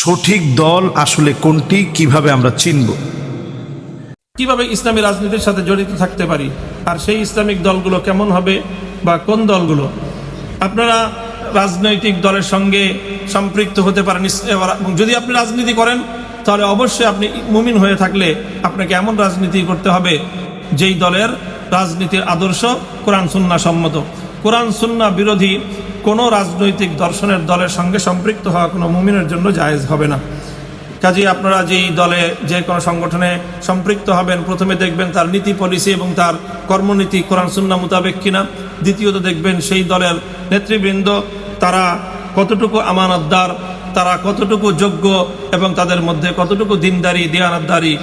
সঠিক দল আসলে কোনটি, কীভাবে আমরা চিনব? কীভাবে ইসলামী রাজনীতির সাথে জড়িত থাকতে পারি? আর সেই ইসলামিক দলগুলো কেমন হবে বা কোন দলগুলো? আপনারা রাজনৈতিক দলের সঙ্গে সম্পৃক্ত হতে পারেন যদি আপনি রাজনীতি করেন, তাহলে অবশ্যই আপনি মুমিন হয়ে থাকলে আপনাকে এমন রাজনীতি করতে হবে, যেই দলের রাজনীতির আদর্শ কোরআন সুন্না সম্মত। কোরআন সুন্না বিরোধী কোনো রাজনৈতিক দর্শনের দলের সঙ্গে সম্পৃক্ত হওয়া কোনো মুমিনের জন্য জায়েজ হবে না। কাজেই আপনারা যেই দলে যে কোনো সংগঠনে সম্পৃক্ত হবেন, প্রথমে দেখবেন তার নীতি পলিসি এবং তার কর্মনীতি কোরআন সুন্না মোতাবেক কিনা। দ্বিতীয়ত দেখবেন সেই দলের নেতৃবৃন্দ, তারা কতটুকু আমানতদার, তারা কতটুকু যোগ্য এবং তাদের মধ্যে কতটুকু দিনদারি, দিয়ানতদারি,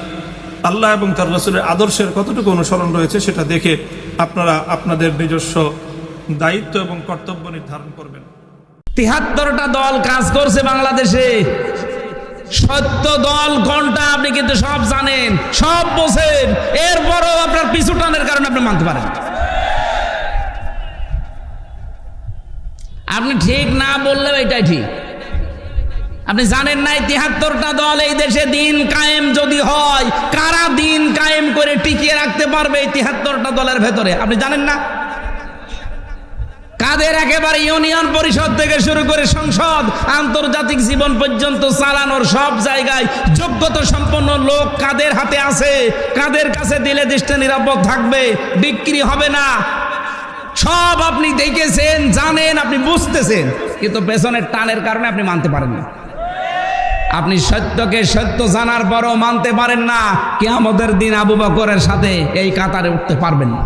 আল্লাহ এবং তার রসুলের আদর্শের কতটুকু অনুসরণ রয়েছে সেটা দেখে আপনারা আপনাদের নিজস্ব দায়িত্ব এবং কর্তব্য নির্ধারণ করবেন। তিহাত্তরটা দল কাজ করছে বাংলাদেশে। সত্য দল কোনটা আপনি কিন্তু সব জানেন, সব বোঝেন। এরপরও আপনার পিছু টানের কারণে আপনি মানতে পারেন আপনি ঠিক না বললেও এটাই ঠিক। আপনি জানেন নাই তিহাত্তরটা দল এই দেশে দিন কায়েম যদি হয়, কারা দিন কায়েম করে টিকিয়ে রাখতে পারবে এই তিহাত্তরটা দলের ভেতরে? আপনি জানেন না? কাদের একেবারে ইউনিয়ন পরিষদ থেকে শুরু করে সংসদ আন্তর্জাতিক জীবন পর্যন্ত চালানোর সব জায়গায় যোগ্যতা সম্পন্ন লোক কাদের হাতে আছে? কাদের কাছে দিলে দেশটা নিরাপদ থাকবে? বিক্রি হবে না। সব আপনি দেখেছেন, জানেন, আপনি বুঝতেছেন, কিন্তু পেছনের টানের কারণে আপনি মানতে পারেন না। আপনি সত্যকে সত্য জানার পরও মানতে পারেন না। কেয়ামতের দিন আবু বকরের সাথে এই কাতারে উঠতে পারবেন না।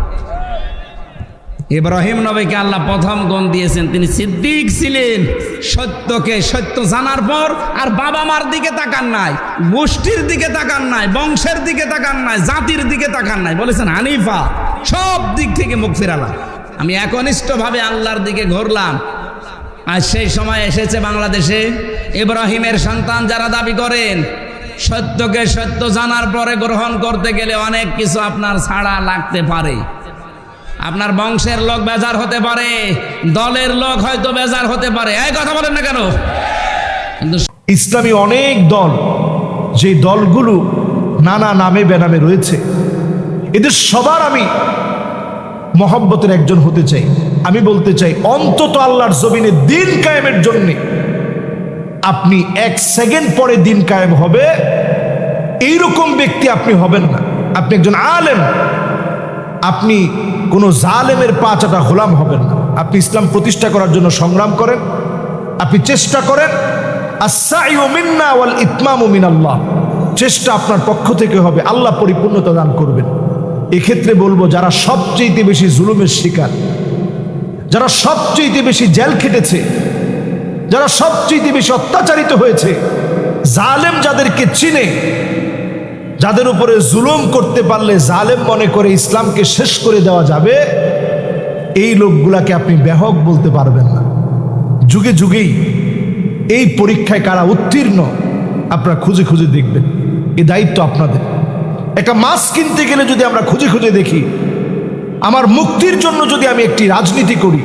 ইব্রাহিম নবীকে আল্লাহ প্রথম গুণ দিয়েছেন। তিনি সিদ্দিক ছিলেন। সত্যকে সত্য জানার পর আর বাবা মার দিকে তাকান নাই, গোষ্ঠীর দিকে তাকান নাই, বংশের দিকে তাকান নাই, জাতির দিকে তাকান নাই। বলেছেন, হানিফা, সব দিক থেকে মুখ ফেরালাম। আমি একনিষ্ঠভাবে আল্লাহর দিকে ঘুরলাম। আর সেই সময় এসেছে বাংলাদেশে ইব্রাহিমের সন্তান যারা দাবি করেন, সত্যকে সত্য জানার পরে গ্রহণ করতে গেলে অনেক কিছু আপনার ছাড়া লাগতে পারে। আপনার বংশের লোক বেজার হতে পারে, দলের লোক হয়তো বেজার হতে পারে। এই কথা বলেন না কেন? কিন্তু ইসলামী অনেক দল যে দলগুলো নানা নামে বেনামে রয়েছে, এদের সবার আমি মহব্বতের একজন হতে চাই। আমি বলতে চাই, অন্তত আল্লাহর জমিনে দিন কায়েমের জন্যে আপনি এক সেকেন্ড পরে দিন কায়েম হবে, এইরকম ব্যক্তি আপনি হবেন না। আপনি একজন আলেম আপনি কোনো জালেমের পাঁচাটা গোলাম হবেন না। আপনি ইসলাম প্রতিষ্ঠা করার জন্য সংগ্রাম করেন, আপনি চেষ্টা করেন মিন্না ওয়াল ইতমামু মিনাল্লাহ। চেষ্টা আপনার পক্ষ থেকে হবে, আল্লাহ পরিপূর্ণতা দান করবেন। এক্ষেত্রে বলব, যারা সবচেয়ে বেশি জুলুমের শিকার, যারা সবচেয়ে বেশি জেল খেটেছে, যারা সবচেয়ে বেশি অত্যাচারিত হয়েছে, জালেম যাদেরকে চিনে যাদের উপরে জুলুম করতে পারলে জালেম মনে করে ইসলামকে শেষ করে দেওয়া যাবে, এই লোকগুলাকে আপনি ব্যাহক বলতে পারবেন না। যুগে যুগেই এই পরীক্ষায় কারা উত্তীর্ণ, আপনারা খুঁজে খুঁজে দেখবেন। এই দায়িত্ব আপনাদের। একটা মাছ কিনতে গেলে যদি আমরা খুঁজে খুঁজে দেখি, আমার মুক্তির জন্য যদি আমি একটি রাজনীতি করি,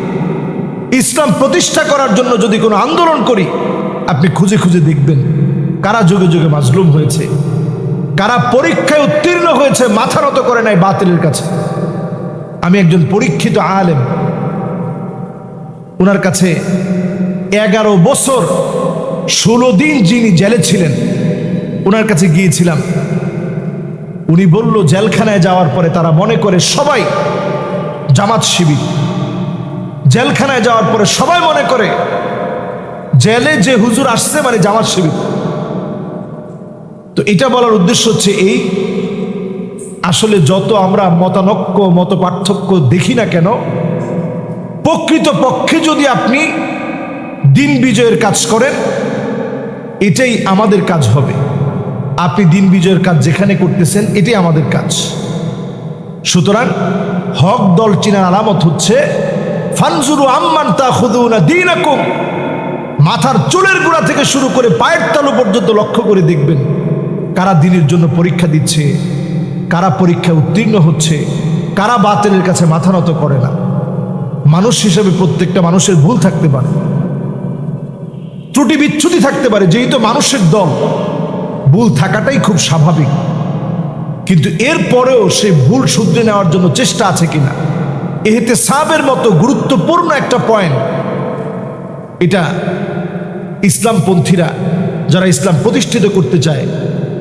ইসলাম প্রতিষ্ঠা করার জন্য যদি কোনো আন্দোলন করি, আপনি খুঁজে খুঁজে দেখবেন কারা যুগে যুগে মাজলুম হয়েছে। কারা পরীক্ষায় উত্তীর্ণ হয়েছে, মাথা নত করে নাই বাতিলের কাছে। আমি একজন পরীক্ষিত আলেম। ওনার কাছে এগারো বছর ষোলো দিন যিনি জেলে ছিলেন ওনার কাছে গিয়েছিলাম। উনি বলল, জেলখানায় যাওয়ার পরে তারা মনে করে সবাই জামাত শিবির। জেলখানায় যাওয়ার পরে সবাই মনে করে, জেলে যে হুজুর আসছে মানে জামাত শিবির। এটা বলার উদ্দেশ্য হচ্ছে এই, আসলে যত আমরা মতানক্য মত পার্থক্য দেখি না কেন প্রকৃত পক্ষে যদি আপনি দিন বিজয়ের কাজ করেন, এটাই আমাদের কাজ হবে। আপনি দিন বিজয়ের কাজ যেখানে করতেছেন, এটাই আমাদের কাজ। সুতরাং হক দল চিনার আলামত হচ্ছে, ফানজুরু আম্মান তা খুদুনা দিন মাথার চুলের গোড়া থেকে শুরু করে পায়ের তালু পর্যন্ত লক্ষ্য করে দেখবেন। কারা দিনের জন্য পরীক্ষা দিচ্ছে? কারা পরীক্ষা উত্তীর্ণ হচ্ছে? কারা বাতিলের কাছে মাথা নত করে না? মানুষ হিসেবে প্রত্যেকটা মানুষের ভুল থাকতে পারে। ত্রুটি বিচ্ছুতি থাকতে পারে যেহেতু মানুষের দল। ভুল থাকাটাই খুব স্বাভাবিক। কিন্তু এরপরেও সে ভুল শুধরে নেওয়ার জন্য চেষ্টা আছে কিনা? এহেতে সাবের মতো গুরুত্বপূর্ণ একটা পয়েন্ট এটা ইসলামপন্থীরা, যারা ইসলাম প্রতিষ্ঠিত করতে চায়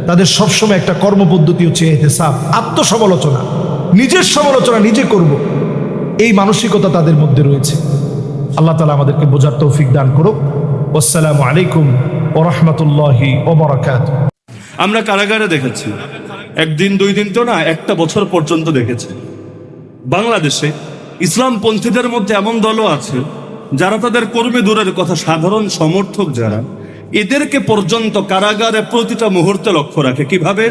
তাদের সবসময় একটা কর্মপদ্ধতি হচ্ছে এহতেসাব আত্মসমালোচনা। নিজের সমালোচনা নিজে করব। এই মানসিকতা তাদের মধ্যে রয়েছে। আল্লাহ তালা আমাদেরকে বোঝার তৌফিক দান করুক। আসসালামু আলাইকুম ও রহমতুল্লাহি ওবরাকাত আমরা কারাগারে দেখেছি। একদিন, দুই দিন তো না, একটা বছর পর্যন্ত দেখেছি। বাংলাদেশে ইসলামপন্থীদের মধ্যে এমন দলও আছে যারা তাদের কর্মী দূরের কথা সাধারণ সমর্থক যারা এদেরকে পর্যন্ত কারাগারে প্রতিটা মুহূর্তে লক্ষ্য রাখে। কীভাবে?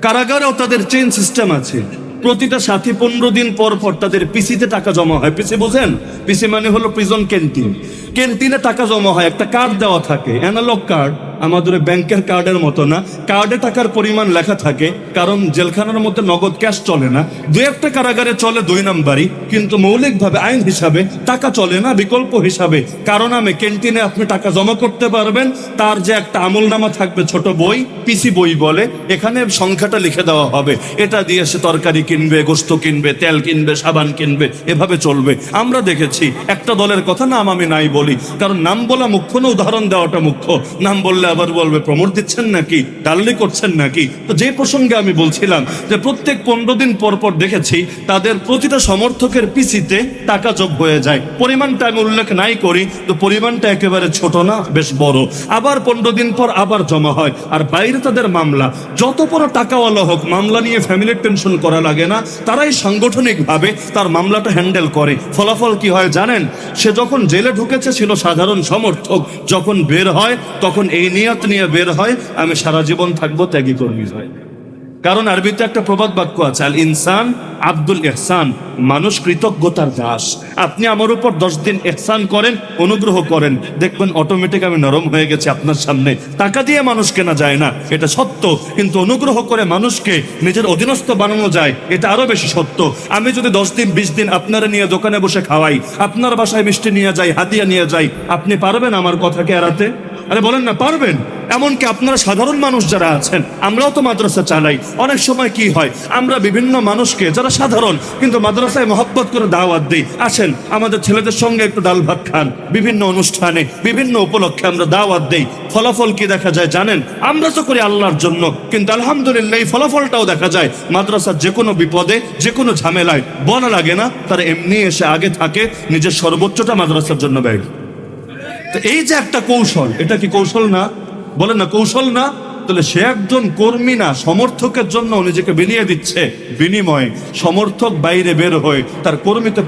কারাগারেও তাদের চেইন সিস্টেম আছে। প্রতিটা সাথী পনেরো দিন পর পর তাদের পিসিতে টাকা জমা হয়। পিসি বোঝেন? পিসি মানে হলো প্রিজন ক্যান্টিন ক্যান্টিনে টাকা জমা হয়, একটা কার্ড দেওয়া থাকে অ্যানালগ কার্ড আমাদের ব্যাংকের কার্ডের মতো না। কার্ডে টাকার পরিমাণ লেখা থাকে, কারণ জেলখানার মধ্যে নগদ ক্যাশ চলে না। দু একটা কারাগারে চলে দুই নাম্বারই, কিন্তু মৌলিকভাবে আইন হিসাবে টাকা চলে না, বিকল্প হিসাবে। কারণ আমি ক্যান্টিনে আপনি টাকা জমা করতে পারবেন, তার যে একটা আমলনামা থাকবে, ছোট বই, পিসি বই বলে, এখানে সংখ্যাটা লিখে দেওয়া হবে। এটা দিয়ে সে তরকারি কিনবে, গোস্ত কিনবে, তেল কিনবে, সাবান কিনবে, এভাবে চলবে। আমরা দেখেছি, একটা দলের কথা নাম আমি নাই বলি, কারণ নাম বলা মুখ্য না, উদাহরণ দেওয়াটা মুখ্য। নাম বললে আবার বলবে প্রমোট দিচ্ছেন নাকি? ডাল্লি করছেন নাকি? তো যে প্রসঙ্গে আমি বলছিলাম যে প্রত্যেক পনেরো দিন পর পর দেখেছি তাদের প্রতিটা সমর্থকের পিসিতে টাকা যোগ হয়ে যায়। পরিমাণটা আমি উল্লেখ নাই করি, তো পরিমাণটা একেবারে ছোট না, বেশ বড়। আবার পনেরো দিন পর আবার জমা হয়। আর বাইরে তাদের মামলা, যত বড় টাকাওয়ালা হোক, মামলা নিয়ে ফ্যামিলির টেনশন করা লাগে না, তারাই সাংগঠনিকভাবে তার মামলাটা হ্যান্ডেল করে। ফলাফল কি হয় জানেন? সে যখন জেলে ঢুকেছে, ছিল সাধারণ সমর্থক, যখন বের হয়, তখন এই নিয়ত নিয়ে বের হয়, আমি সারা জীবন থাকব ত্যাগী কর্মী হয়। কারণ আরবিতে একটা প্রবাদ বাক্য আছে, আল ইনসান আব্দুল এহসান মানুষ কৃতজ্ঞতার দাস। আপনি আমার উপর দশ দিন এহসান করেন, অনুগ্রহ করেন। দেখবেন অটোমেটিক আমি নরম হয়ে গেছি আপনার সামনে। টাকা দিয়ে মানুষ কেনা যায় না, এটা সত্য। কিন্তু অনুগ্রহ করে মানুষকে নিজের অধীনস্থ বানানো যায়, এটা আরও বেশি সত্য। আমি যদি দশ দিন, বিশ দিন আপনারা নিয়ে দোকানে বসে খাওয়াই, আপনার বাসায় মিষ্টি নিয়ে যাই, হাতিয়া নিয়ে যাই, আপনি পারবেন আমার কথাকে এড়াতে? আরে বলেন না, পারবেন? এমনকি আপনারা সাধারণ মানুষ যারা আছেন, আমরাও তো মাদ্রাসা চালাই। অনেক সময় কি হয়, আমরা বিভিন্ন মানুষকে, যারা সাধারণ, কিন্তু মাদ্রাসায় মহব্বত করে দাওয়াত দিই, আসেন, আমাদের ছেলেদের সঙ্গে একটু ডাল ভাত খান। বিভিন্ন অনুষ্ঠানে, বিভিন্ন উপলক্ষে আমরা দাওয়াত দিই। ফলাফল কি দেখা যায় জানেন? আমরা তো করি আল্লাহর জন্য, কিন্তু আলহামদুলিল্লাহ এই ফলাফলটাও দেখা যায়। মাদ্রাসার যে কোনো বিপদে যে কোনো ঝামেলায়, বলা লাগে না, তারা এমনি এসে আগে থাকে, নিজের সর্বোচ্চটা মাদ্রাসার জন্য ব্যয় এই যে একটা কৌশল এটা কি কৌশল না? বলেন না কৌশল না? তাহলে সে একজন কর্মী না, সমর্থকের জন্য নিজেকে বিলিয়ে দিচ্ছে। বিনিময়ে সমর্থক বাইরে বের হয়ে তার কর্মীতে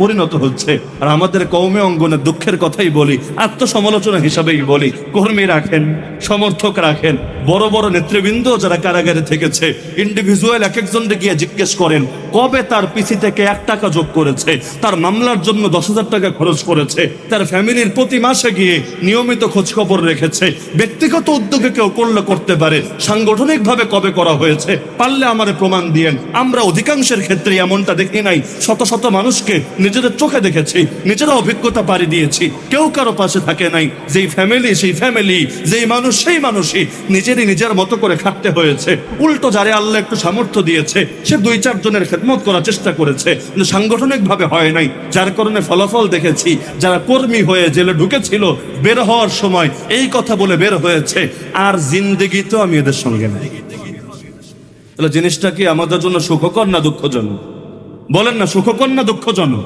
পরিণত হচ্ছে। আর আমাদের কৌমে অঙ্গনের দুঃখের কথাই বলি, আত্মসমালোচনা হিসাবেই বলি, কর্মী রাখেন, সমর্থক রাখেন, বড় বড় নেতৃবৃন্দ যারা কারাগারে থেকেছে ইন্ডিভিজুয়াল এক একজনকে গিয়ে জিজ্ঞেস করেন, কবে তার পিসি থেকে এক টাকা যোগ করেছে, তার মামলার জন্য দশ হাজার টাকা খরচ করেছে, তার ফ্যামিলির প্রতি মাসে গিয়ে নিয়মিত খোঁজখবর রেখেছে, ব্যক্তিগত উদ্যোগে কেউ করলে করতে পারে সাংগঠনিক ভাবে কবে করা হয়েছে, পারলে আমারে প্রমাণ দিয়েন। আমরা অধিকাংশের ক্ষেত্রে এমনটা দেখি নাই। শত শত মানুষকে নিজেদের চোখে দেখেছি, নিজেরা অভিজ্ঞতা পারি দিয়েছি। কেউ কারও পাশে থাকে নাই। যেই ফ্যামিলি সেই ফ্যামিলি যেই মানুষ, সেই মানুষই নিজেরই নিজের মতো করে খাটতে হয়েছে। উল্টো যারে আল্লাহ একটু সামর্থ্য দিয়েছে, সে দুই চার জনের খেদমত করার চেষ্টা করেছে, কিন্তু সাংগঠনিক ভাবে হয় নাই। যার কারণে ফলাফল দেখেছি, যারা কর্মী হয়ে জেলে ঢুকেছিল, বের হওয়ার সময় এই কথা বলে বের হয়েছে, আর জিন্দেগি তো আমি এদের সঙ্গে নাই। তাহলে জিনিসটা কি আমাদের জন্য সুখকর না দুঃখজনক? বলেন না, সুখকর না দুঃখজনক?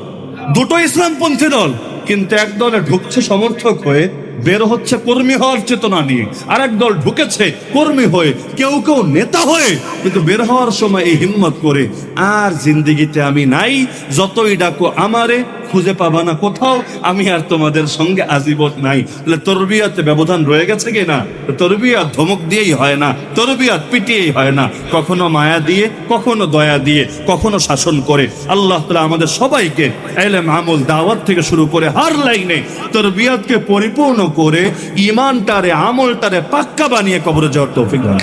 দুটো ইসলামপন্থী দল, কিন্তু এক দলে ঢুকছে সমর্থক হয়ে বের হচ্ছে কর্মী হওয়ার চেতনা নিয়ে। আর এক দল ঢুকেছে কর্মী হয়ে, কেউ কেউ নেতা হয়ে। কিন্তু বের হওয়ার সময় এই হিম্মত করে, আর জিন্দিগিতে আমি নাই, যতই ডাকো আমারে, খুঁজে পাবা না কোথাও, আমি আর তোমাদের সঙ্গে আজীবন নাই। তাহলে তরবিয়াতে ব্যবধান রয়ে গেছে কি না? তরবিয়াত ধমক দিয়েই হয় না, তরবিয়াত পিটিয়েই হয় না। কখনো মায়া দিয়ে, কখনো দয়া দিয়ে, কখনো শাসন করে। আল্লাহ তালা আমাদের সবাইকে এলেম আমল দাওয়াত থেকে শুরু করে হার লাইনে তরবিয়াতকে পরিপূর্ণ করে ইমানটারে আমলটারে পাক্কা বানিয়ে কবরে যাওয়ার তৌফিক দান।